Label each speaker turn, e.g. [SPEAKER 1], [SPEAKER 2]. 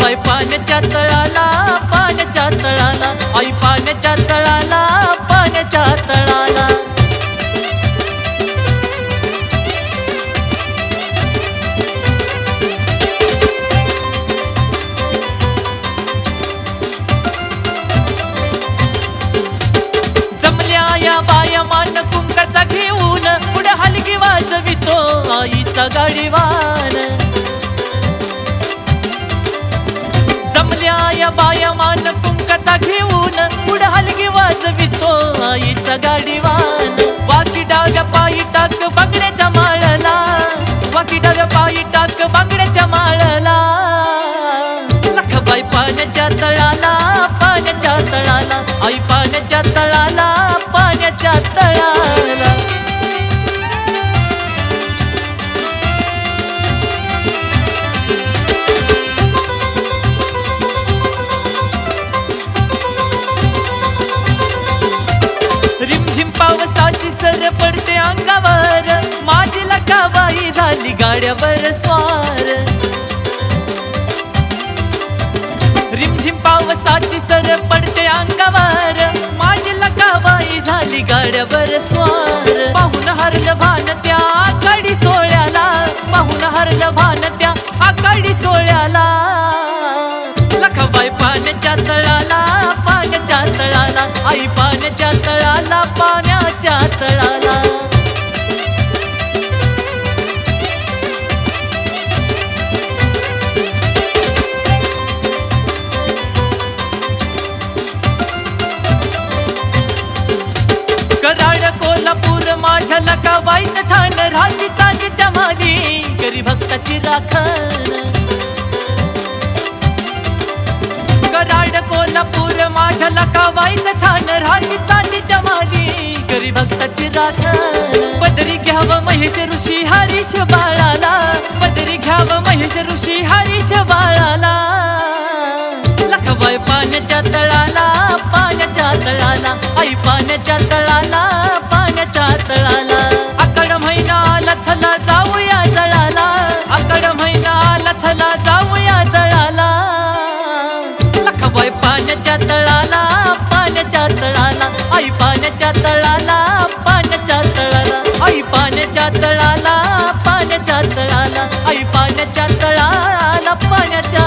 [SPEAKER 1] Bye पाण्याच्या तळाला पाण्याच्या तळाला. आई पाण्याच्या तळाला पाण्याच्या तळाला. जमल्या आईचा गाडीवान. वाकी डाव्या पायी टाक बांगड्याच्या माळला. वाकी डाव्या पायी टाक बांगड्याच्या माळला. नख बाई पाण्याच्या तळाला पाण्याच्या तळाला. आई पा पावसाची सर पडते अंगावर. माझी लकाबाई झाली गाड्यावर स्वार. रिमझिम पावसाची सर पडते अंगावर. माझी लकाबाई झाली गाड्यावर स्वार. पाहून हरलं भान त्या आकाडी सोहळ्याला. पाहून हरलं भान त्या आकाडी सोहळ्याला. लखाबाई पाण्याच्या तळाला पाण्याच्या तळाला. आई पाण्याच्या तळाला पाण्या माझ्या नका बाईच ठाण राहती चांदीच्या माली गरी भक्ताची राखण. कराड कोल्हापूर माझ्या नका बाईच ठाण राहती चांदीच्या माली गरी भक्ताची राखण. पदरी घ्यावं महेश ऋषी हरीश बाळाला पदरी घ्यावं महेश ऋषी हरीश बाळाला. लखबाई पाण्याच्या तळाला पाण्याच्या तळाला आई पाण्याच्या तळाला तळाला आकड महिना आला जाऊया जळाला. आकड महिना आला जाऊया जळाला. लखबाई पाण्याच्या तळाला पाण्याच्या तळाला. आई पाण्याच्या तळाला पाण्याच्या तळाला. आई पाण्याच्या तळाला पाण्याच्या तळाला. आई पाण्याच्या तळाला पाण्याच्या